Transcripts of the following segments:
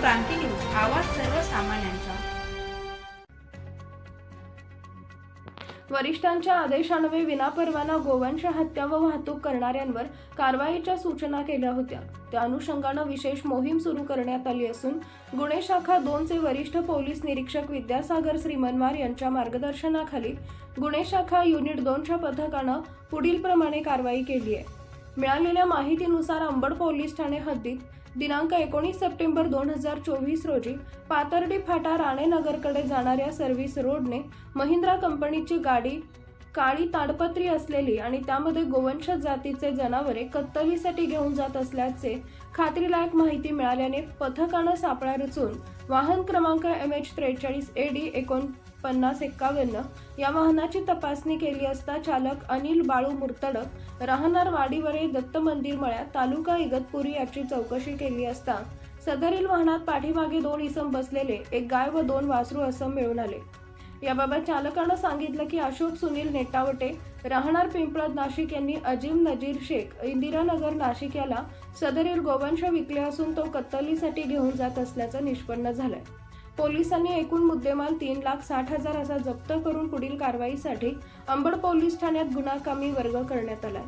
क्रांती news आवाज सर्वसामान्यांचा. वरिष्ठांच्या आदेशान्वये विनापरवाना गोवंश हत्या व वाहतूक करणाऱ्यांवर कारवाईच्या सूचना केल्या होत्या. त्या अनुषंगानं विशेष मोहीम सुरू करण्यात आली असून गुन्हे शाखा दोनचे वरिष्ठ पोलीस निरीक्षक विद्यासागर श्रीमनवार यांच्या मार्गदर्शनाखाली गुन्हे शाखा युनिट दोनच्या पथकानं पुढील प्रमाणे कारवाई केली आहे. मिळालेल्या माहितीनुसार अंबड पोलीस ठाणे हद्दीत दिनांक एकोणीस सप्टेंबर दोन हजार चोवीस रोजी पातर्डी फाटा राणेनगरकडे जाणाऱ्या सर्व्हिस रोडने महिंद्रा कंपनीची गाडी काळी ताडपत्री असलेली आणि त्यामध्ये गोवंश जातीचे जनावरे कत्तलीसाठी घेऊन जात असल्याचे खात्रीलायक माहिती मिळाल्याने पथकानं सापळा रचून वाहन क्रमांक एम एच त्रेचाळीस ए डी एकोण पन्नास एक्कावन्न या वाहनाची तपासणी केली असता चालक अनिल बाळू मुर्तडक राहणार वाडीवरे दत्त मंदिर मळ्यात तालुका इगतपुरी याची चौकशी केली असता सदरील वाहनात पाठीमागे दोन इसम बसलेले एक गाय व दोन वासरू असं मिळून आले. याबाबत चालकानं सांगितलं की अशोक सुनील नेटावटे राहणार पिंपळद नाशिक यांनी अजिम नजीर शेख इंदिरानगर नाशिक याला सदरील गोवंश विकले असून तो कत्तलीसाठी घेऊन जात असल्याचं निष्पन्न झालंय. पोलिसांनी एकूण मुद्देमाल तीन लाख साठ हजार असा जप्त करून पुढील कारवाईसाठी अंबड पोलीस ठाण्यात गुन्हा कमी वर्ग करण्यात आलाय.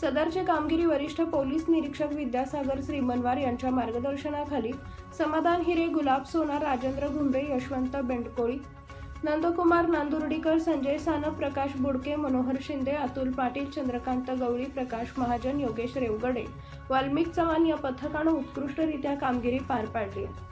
सदरची कामगिरी वरिष्ठ पोलीस निरीक्षक विद्यासागर श्रीमनवार यांच्या मार्गदर्शनाखाली समाधान हिरे गुलाब सोनार राजेंद्र घुंबे यशवंत बेंडकोळी नंदकुमार नांदुर्डीकर संजय सानप प्रकाश बुडके मनोहर शिंदे अतुल पाटील चंद्रकांत गवळी प्रकाश महाजन योगेश रेवगडे वाल्मिक चव्हाण या पथकानं उत्कृष्टरित्या कामगिरी पार पाडली आहे.